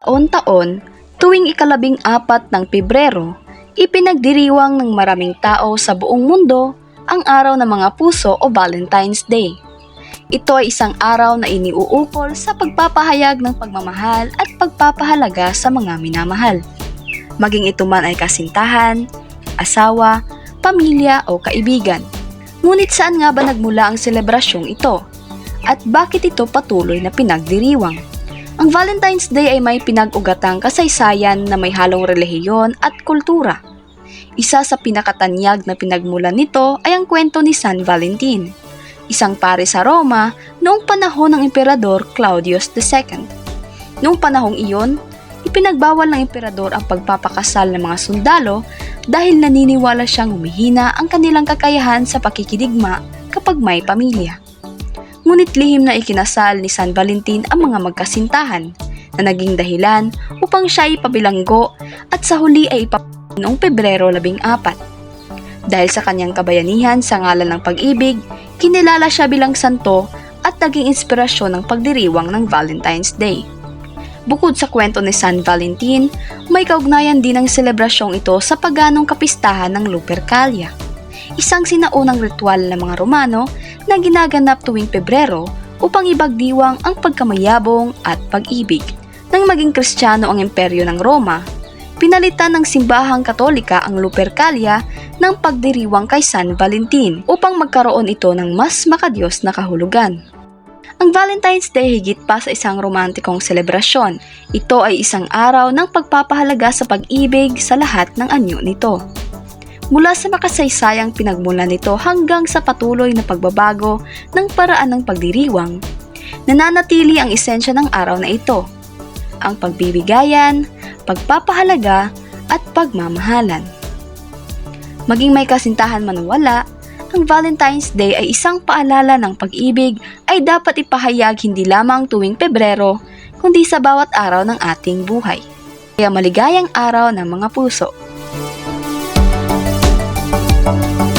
Taon-taon, tuwing ikalabing apat ng Pebrero, ipinagdiriwang ng maraming tao sa buong mundo ang araw ng mga puso o Valentine's Day. Ito ay isang araw na iniuukol sa pagpapahayag ng pagmamahal at pagpapahalaga sa mga minamahal. Maging ito man ay kasintahan, asawa, pamilya o kaibigan. Ngunit saan nga ba nagmula ang selebrasyong ito? At bakit ito patuloy na pinagdiriwang? Ang Valentine's Day ay may pinag-ugatang kasaysayan na may halong relihiyon at kultura. Isa sa pinakatanyag na pinagmulan nito ay ang kwento ni San Valentin, isang pare sa Roma noong panahon ng Emperador Claudius II. Noong panahong iyon, ipinagbawal ng emperador ang pagpapakasal ng mga sundalo dahil naniniwala siyang humihina ang kanilang kakayahan sa pakikidigma kapag may pamilya. Ngunit lihim na ikinasal ni San Valentin ang mga magkasintahan na naging dahilan upang siya ipabilanggo at sa huli ay ipap noong Pebrero 14. Dahil sa kanyang kabayanihan sa ngalan ng pag-ibig, kinilala siya bilang santo at naging inspirasyon ng pagdiriwang ng Valentine's Day. Bukod sa kwento ni San Valentin, may kaugnayan din ang selebrasyong ito sa paganong kapistahan ng Lupercalia, isang sinaunang ritual ng mga Romano na ginaganap tuwing Pebrero upang ibagdiwang ang pagkamayabong at pag-ibig. Nang maging Kristiyano ang imperyo ng Roma, pinalitan ng simbahang katolika ang Lupercalia ng pagdiriwang kay San Valentin upang magkaroon ito ng mas makadiyos na kahulugan. Ang Valentine's Day higit pa sa isang romantikong selebrasyon. Ito ay isang araw ng pagpapahalaga sa pag-ibig sa lahat ng anyo nito. Mula sa makasaysayang pinagmulan nito hanggang sa patuloy na pagbabago ng paraan ng pagdiriwang, nananatili ang esensya ng araw na ito. Ang pagbibigayan, pagpapahalaga, at pagmamahalan. Maging may kasintahan man o wala, ang Valentine's Day ay isang paalala ng pag-ibig ay dapat ipahayag hindi lamang tuwing Pebrero, kundi sa bawat araw ng ating buhay. Kaya maligayang araw ng mga puso. Thank you.